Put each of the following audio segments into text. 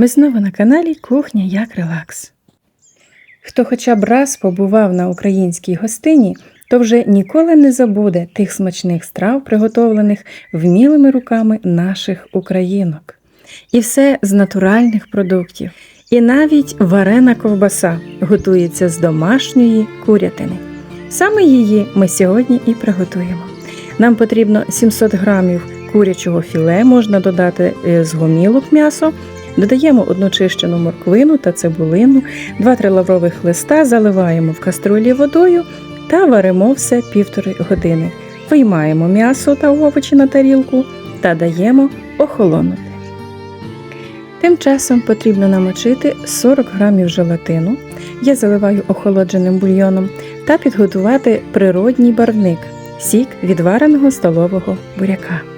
Ми знову на каналі Кухня як релакс. Хто хоча б раз побував на українській гостині, то вже ніколи не забуде тих смачних страв, приготовлених вмілими руками наших українок. І все з натуральних продуктів. І навіть варена ковбаса готується з домашньої курятини. Саме її ми сьогодні і приготуємо. Нам потрібно 700 грамів курячого філе, можна додати е, з гомілок м'ясо. Додаємо одну чищену морквину та цибулину, 2-3 лаврових листа, заливаємо в каструлі водою та варимо все півтори години. Виймаємо м'ясо та овочі на тарілку та даємо охолонути. Тим часом потрібно намочити 40 грамів желатину. Я заливаю охолодженим бульйоном та підготувати природній барвник сік відвареного столового буряка.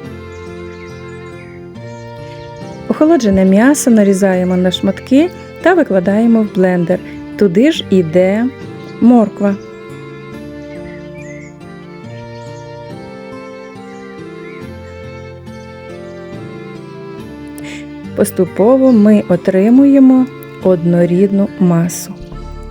Охолоджене м'ясо нарізаємо на шматки та викладаємо в блендер. Туди ж іде морква. Поступово ми отримуємо однорідну масу.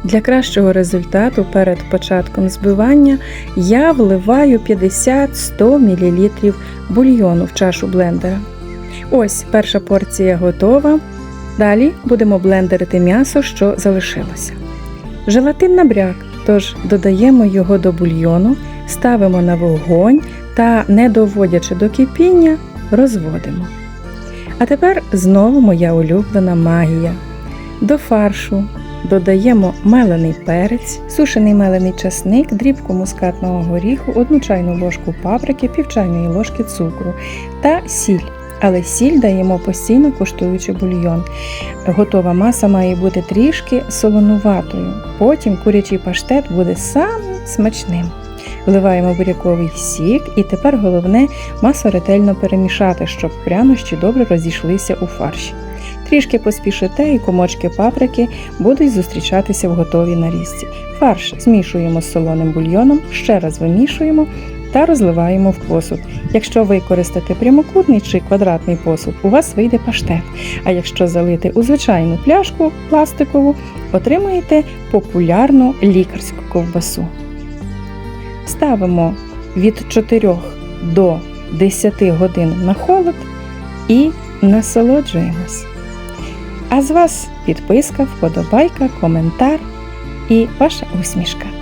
Для кращого результату перед початком збивання я вливаю 50-100 мл бульйону в чашу блендера. Ось перша порція готова. Далі будемо блендерити м'ясо, що залишилося. Желатин набряк, тож додаємо його до бульйону, ставимо на вогонь та, не доводячи до кипіння, розводимо. А тепер знову моя улюблена магія. До фаршу додаємо мелений перець, сушений мелений часник, дрібку мускатного горіху, одну чайну ложку паприки, пів чайної ложки цукру та сіль. Але сіль даємо постійно куштуючи бульйон. Готова маса має бути трішки солонуватою. Потім курячий паштет буде самим смачним. Вливаємо буряковий сік, і тепер головне масу ретельно перемішати, щоб прянощі добре розійшлися у фарші. Трішки поспішите, і комочки паприки будуть зустрічатися в готовій нарізці. Фарш змішуємо з солоним бульйоном, ще раз вимішуємо та розливаємо в посуд. Якщо використати прямокутний чи квадратний посуд, у вас вийде паштет. А якщо залити у звичайну пляшку пластикову, отримаєте популярну лікарську ковбасу. Ставимо від 4 до 10 годин на холод і насолоджуємось. А з вас підписка, вподобайка, коментар і ваша усмішка.